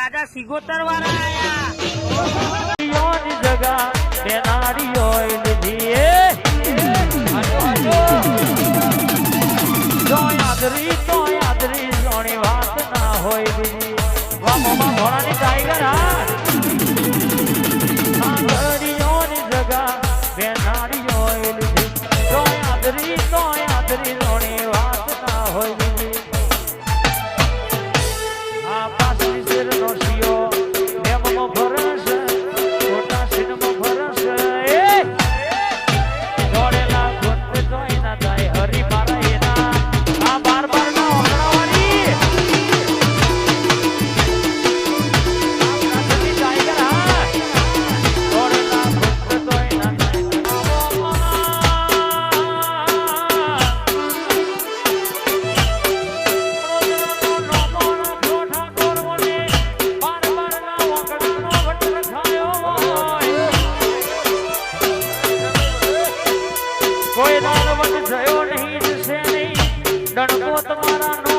રાજા સિગોતર વાળા આયા. જગા જો યાદરી તો ના હોય બીજી. ઘોડાની ટાઈગર હા? ડણકો તમારા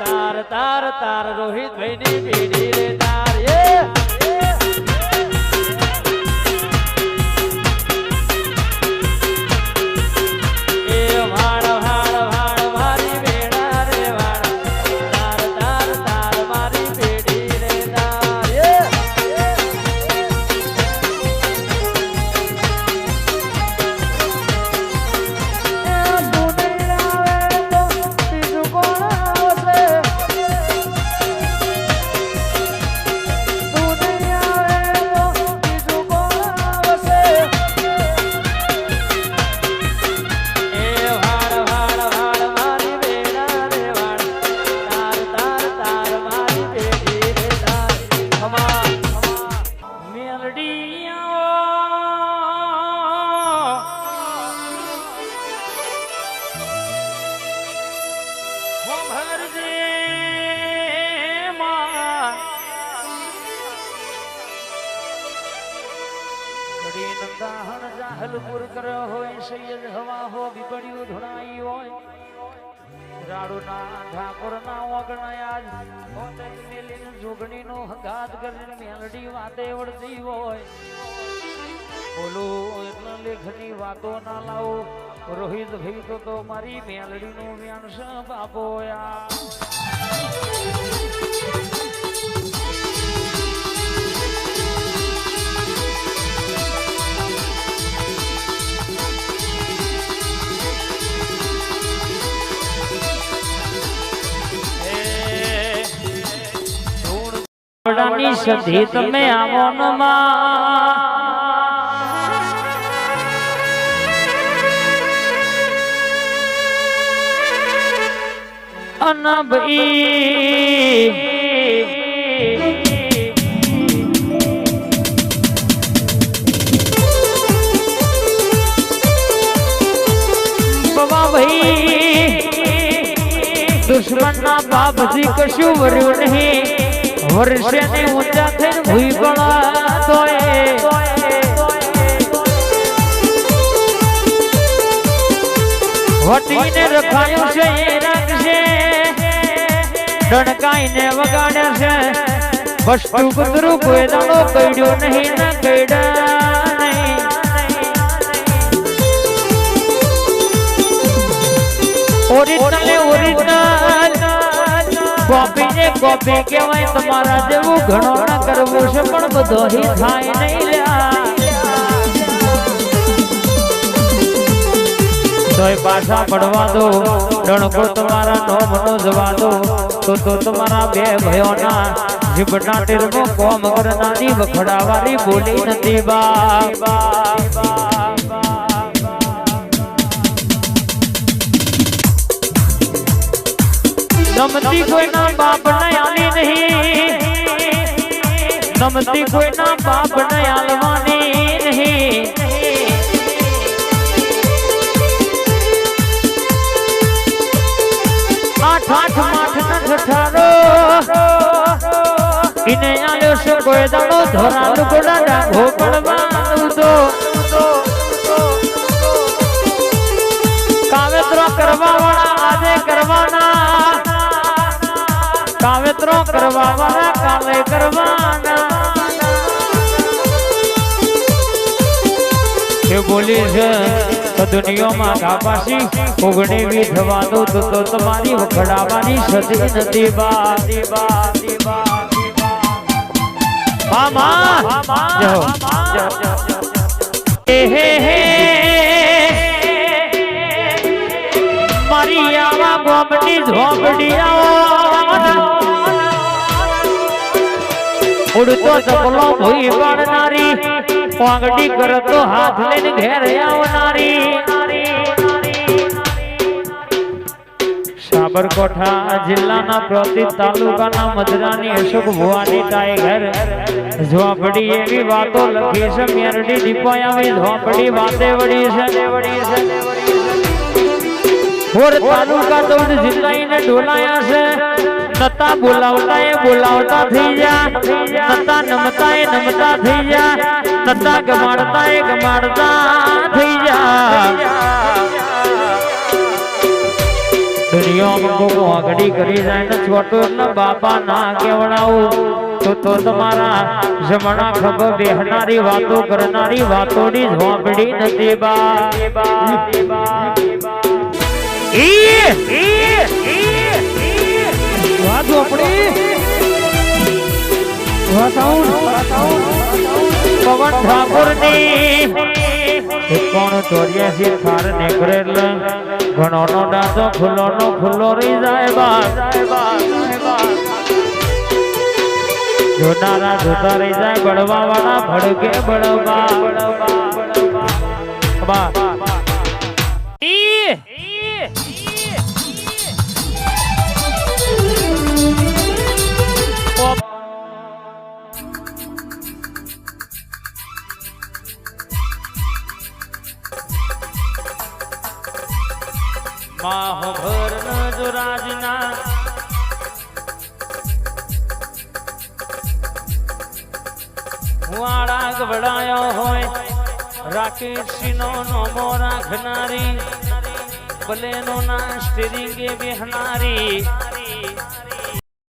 તાર તાર તાર રોહિત ભાઈની પીડી રે તાર. માં જાહલપુર હોય સૈયદ હવા હો બીબડિયું હોય. રાડુના ઠાકોરના ઓગણયા હોતે મેલીને કરીને મેલડી વાતે વળતી હોય. બોલું એટલે લેખની વાતો ના લાવો. રોહિત ભાઈ તો મારી મેલડીનું વ્યાણસ બાપોયા ની સધી તમે આવો ન બાબા ભાઈ દુશ્મન ના બાપજી કશું વર્યું નહીં વર્ષે ની ઊંચા થઈને ભૂઈ ગળા તોય વટીને રખાયું છે એ રાખશે ડણકાઈને વગાડે છે. વસ્તુ કુતરું કોઈ દાડો કઈડ્યો નહીં કોપી ને કોપી કહેવાય, તમારા જેવું ઘણો ના કરવું છે, પણ બધો તોય પાછા પડવા દો, ડણકો તમારા નોમ નો જવા દો. તો તો તમારા બે ભયોના જીભના ટેરમો કોમ કરનારી વખડાવાળી બોલી નથી બા. ગમતી કોઈના બાપ ને આલી નહીં. નમતી કોઈના બાપ ને આલવાની નહીં. આઠ આઠ ઠઠારો ઇને આલ્યો છે કોઈ દાડો? ધોરા લુગડા ડાઘો પડવાનું તો. કાવેત્રો કરવા વાળા આજે કરવાના. કાવેત્રો કરવા વાળા કાલે કરવાના. એ બોલી છે તો દુનિયામાં ગાપાસી ઓગણી વી થવાનું તો તમારી વખડાવાની સતી નથી બા મામા હે. હે મારી આવા ગોમડી આવો ઉડતો ચકલો ભૂઈ પાડનારી પાંગડી કરતો હાથ લઈને ઘેર આવનારી. સાબરકોઠા જિલ્લાના પ્રતિ તાલુકાના મધરાની અશોક ભુવાની ટાઈગર ઝોપડી એવી વાતો લખી છે, મેરડી દીપાયાવી ઝોપડી વાતે વળી છે. વળી તાલુકા તો જિલ્લાઈને ડોલાયા છે. નતા બોલાવતા, એ બોલાવતા થઈ જા નતા નમતા, એ નમતા થઈ જા નતા ગમાડતા, એ ગમાડતા થઈ જા દુનિયામાં ને છોટો એટલે બાપા ના કેવડાવું. તો તો તમારા જમણા ખભ બેહનારી વાતો કરનારી વાતોની ઝોપડી નથી બા. આપણી વાત પવન ઠાકોરની એકાણું ચોર્યાસી થાર નીકળેલ ઘણો નો ડાસો ખુલ્લો નો ખુલ્લો રહી જાય જોનારા જોતા રહી જાય બળવા વાળા ભડકે બળવા. બા હુવાળા ગવડાયો હોય રાકેશનો નોમો રાખનારી બલેનો ના સ્ટેરિંગે બેહનારી